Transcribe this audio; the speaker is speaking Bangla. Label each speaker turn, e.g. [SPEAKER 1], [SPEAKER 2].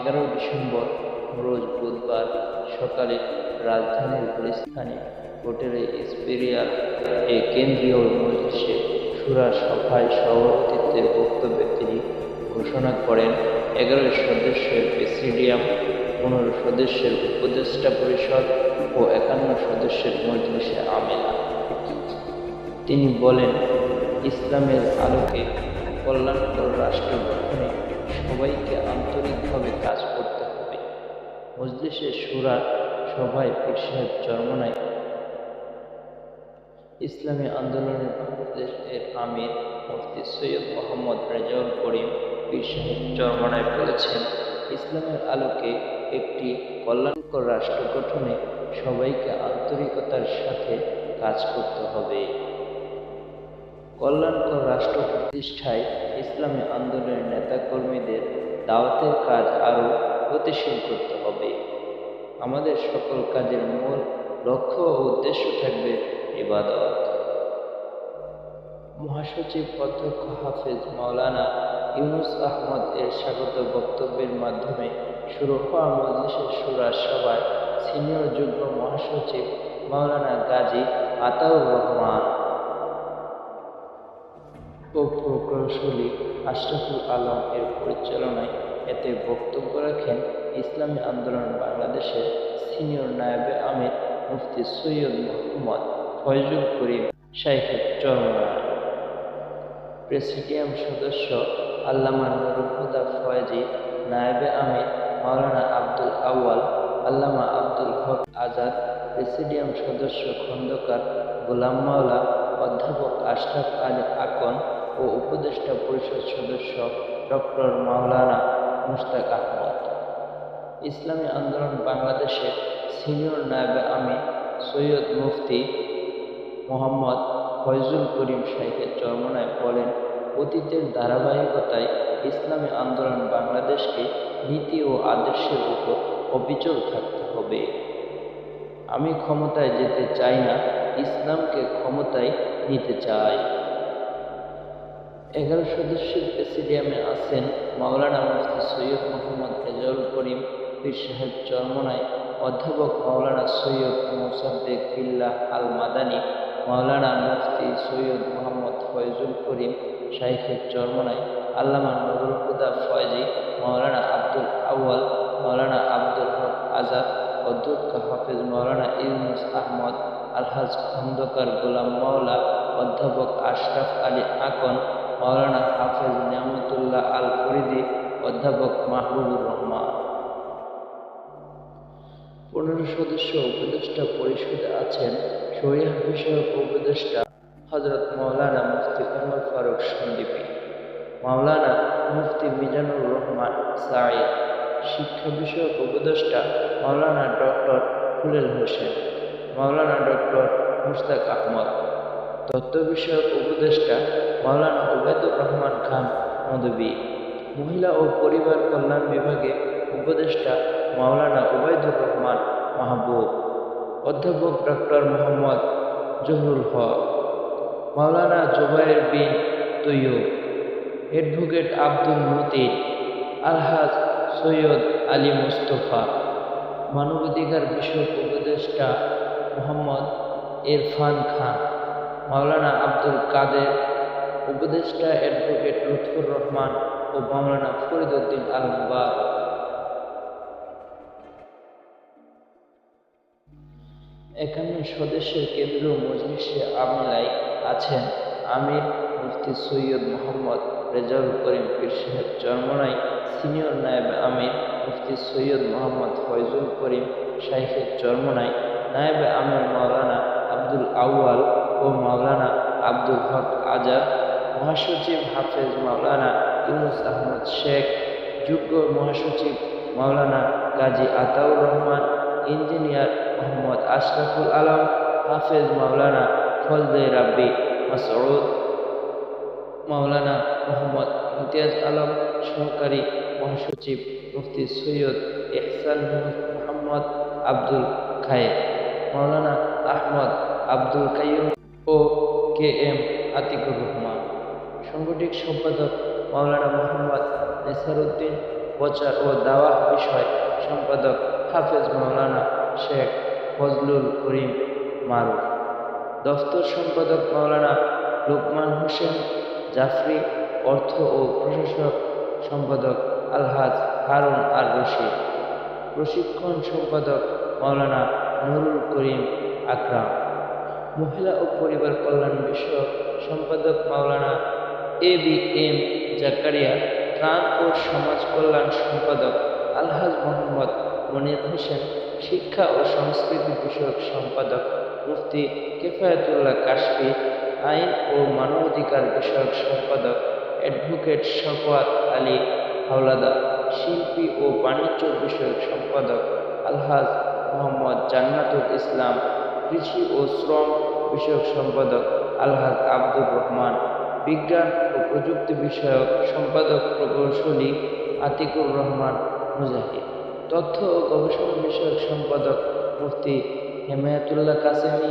[SPEAKER 1] এগারো ডিসেম্বর, রোজ বুধবার সকালে রাজধানীর গুলিস্তানে হোটেলে ইম্পেরিয়াল এ কেন্দ্রীয় মজলিসে সুরা সভায় সভাপতিত্বের বক্তব্যে তিনি ঘোষণা করেন, এগারো সদস্যের প্রেসিডিয়াম, পনেরো সদস্যের উপদেষ্টা পরিষদ ও একান্ন সদস্যের মজলিসে আমেনা তিনি বলেন, ইসলামের আলোকে কল্যাণকর রাষ্ট্র গঠনে সবাইকে আন্তরিকভাবে কাজ করতে হবে। মজলিসে সুরা সভায় পীর সাহেব ইসলামী আন্দোলনের বাংলাদেশের আমির মুফতি সৈয়দ মোহাম্মদ রেজাউল করিম পীর চরমনায় বলেছেন, ইসলামের আলোকে একটি কল্যাণকর রাষ্ট্র গঠনে সবাইকে আন্তরিকতার সাথে কাজ করতে হবে। কল্যাণকর রাষ্ট্র প্রতিষ্ঠায় ইসলামী আন্দোলনের নেতাকর্মীদের দাওয়াতের কাজ আরও গতিশীল করতে হবে। আমাদের সকল কাজের মূল লক্ষ্য ও উদ্দেশ্য থাকবে ইবাদত। মহাসচিব অধ্যক্ষ হাফেজ মাওলানা ইউনুস আহমদ এর স্বাগত বক্তব্যের মাধ্যমে শুরু হওয়া মজলিসের সুরা সভায় সিনিয়র যুগ্ম মহাসচিব মাওলানা গাজী আতাউর রহমান ও প্রকৌশলী আশরাফুল আলম এর পরিচালনায় এতে বক্তব্য রাখেন ইসলামী আন্দোলন বাংলাদেশের সিনিয়র নায়েবে আমির মুফতি সৈয়দ মোহাম্মদ ফয়জুল করিম, শাইখের চরমরা প্রেসিডিয়াম সদস্য আল্লামা নুরুহুদা ফয়েজি, নায়েবে আমির মাওলানা আব্দুল আউয়াল, আল্লামা আব্দুল হক আজাদ, প্রেসিডিয়াম সদস্য খন্দকার গোলাম মাওলা, অধ্যাপক আশরাফ আলী আকন ও উপদেষ্টা পরিষদ সদস্য ডক্টর মাওলানা মুশতাক আহমদ। ইসলামী আন্দোলন বাংলাদেশের সিনিয়র নায়েবে আমি সৈয়দ মুফতি মোহাম্মদ ফয়জুল করিম শাহের চরমনায় বলেন, অতীতের ধারাবাহিকতায় ইসলামী আন্দোলন বাংলাদেশকে নীতি ও আদর্শের উপর অবিচল থাকতে হবে। আমি ক্ষমতায় যেতে চাই না, ইসলামকে ক্ষমতায় নিতে চাই। এগারো সদস্যের প্রেসিডিয়ামে আছেন মাওলানা মুফতি সৈয়দ মোহাম্মদ রেজাউল করিম, পীর সাহেব চরমনায় অধ্যাপক মাওলানা সৈয়দ মোসাদ্দেক বিল্লাহ আল মাদানী মাওলানা মুফতি সৈয়দ মোহাম্মদ ফয়জুল করিম শাইখের চরমনায় আল্লামা নুরুল হুদা ফয়জি, মাওলানা আব্দুল আউয়াল, মাওলানা আব্দুল হক আজাদ, অধ্যক্ষ হাফেজ মাওলানা ইউনুস আহমদ, আলহাজ খন্দকার গোলাম মাওলা, অধ্যাপক আশরাফ আলী আকন মাওলানা হাফেজ নিয়ামতুল্লাহ আল ফরিদি অধ্যাপক মাহবুবুর রহমান। পনেরো সদস্য উপদেষ্টা পরিষদে আছেন শরিয়া বিষয়ক উপদেষ্টা হজরত মাওলানা মুফতি উমর ফারুক সন্দীপী মাওলানা মুফতি মিজানুর রহমান সাঈদ। শিক্ষা বিষয়ক উপদেষ্টা মাওলানা ডক্টর ফুলেল হোসেন। মাওলানা ডক্টর মুশতাক আহমদ। তত্ত্ব বিষয়ক উপদেষ্টা মাওলানা ওবায়দুর রহমান খান মদবী মহিলা ও পরিবার কল্যাণ বিভাগে উপদেষ্টা মাওলানা ওবায়দুর রহমান মাহবুব। অধ্যাপক ডক্টর মোহাম্মদ জহুরুল হক। মাওলানা জুবাইর বিন তৈয়ব। অ্যাডভোকেট আব্দুল মতিন। আলহাজ সৈয়দ আলী মুস্তফা। মানবাধিকার বিষয়ক উপদেষ্টা মোহাম্মদ ইরফান খান। মাওলানা আব্দুল কাদের উপদেষ্টা অ্যাডভোকেট লুৎফুর রহমান ও মাওলানা ফরিদউদ্দিন আল মুবারক একান্ন সদস্যের কেন্দ্রীয় মজলিসে আমিলায় আছেন আমির মুফতি সৈয়দ মোহাম্মদ রেজাউল করিম পীর সাহেব, চরমনাই সিনিয়র নায়েব আমির মুফতি সৈয়দ মোহাম্মদ ফয়জুল করিম শাইখের চরমনাই, নায়েবে আমির মাওলানা আব্দুল আউয়াল ও মাওলানা আব্দুল হক আজাদ, মহাসচিব হাফেজ মাওলানা ইউনুস আহমদ শেখ যুগ্ম মহাসচিব মাওলানা গাজী আতাউর রহমান, ইঞ্জিনিয়ার মোহাম্মদ আশরাফুল আলম, হাফেজ মাওলানা ফজলে রাব্বি মাসউদ, মাওলানা মোহাম্মদ ইমতিয়াজ আলম, সহকারী মহাসচিব মুফতি সৈয়দ এহসান মোহাম্মদ আব্দুল খায়ে মাওলানা আহমদ আব্দুল কাইম ও কে এম আতিকুর রহমান। সাংগঠনিক সম্পাদক মাওলানা মোহাম্মদ নেসারউদ্দিন প্রচার ও দাওয়া বিষয় সম্পাদক হাফেজ মাওলানা শেখ ফজলুল করিম মারুফ। দফতর সম্পাদক মাওলানা লোকমান হোসেন জাফরি, অর্থ ও প্রশাসক সম্পাদক আলহাজ হারুন আর রশিদ। প্রশিক্ষণ সম্পাদক মাওলানা নুরুল করিম আকরাম। মহিলা ও পরিবার কল্যাণ বিষয়ক সম্পাদক Maulana A B M Zakaria ত্রাণ ও সমাজ কল্যাণ সম্পাদক আলহাজ মোহাম্মদ মনির হোসেন, শিক্ষা ও সংস্কৃতি বিষয়ক সম্পাদক মুফতি কেফায়তুল্লাহ কাশফি, আইন ও মানবাধিকার বিষয়ক সম্পাদক অ্যাডভোকেট শকওয়াত আলী হাওলাদার, শিল্পী ও বাণিজ্য বিষয়ক সম্পাদক আলহাজ মোহাম্মদ জান্নাতুল ইসলাম কৃষি ও শ্রম বিষয়ক সম্পাদক আলহাজ আব্দুর রহমান, বিজ্ঞান ও প্রযুক্তি বিষয়ক সম্পাদক প্রকৌশলী আতিকুর রহমান মুজাহিদ। তথ্য ও গবেষণা বিষয়ক সম্পাদক মুফতি হেমায়াতুল্লাহ কাসেমি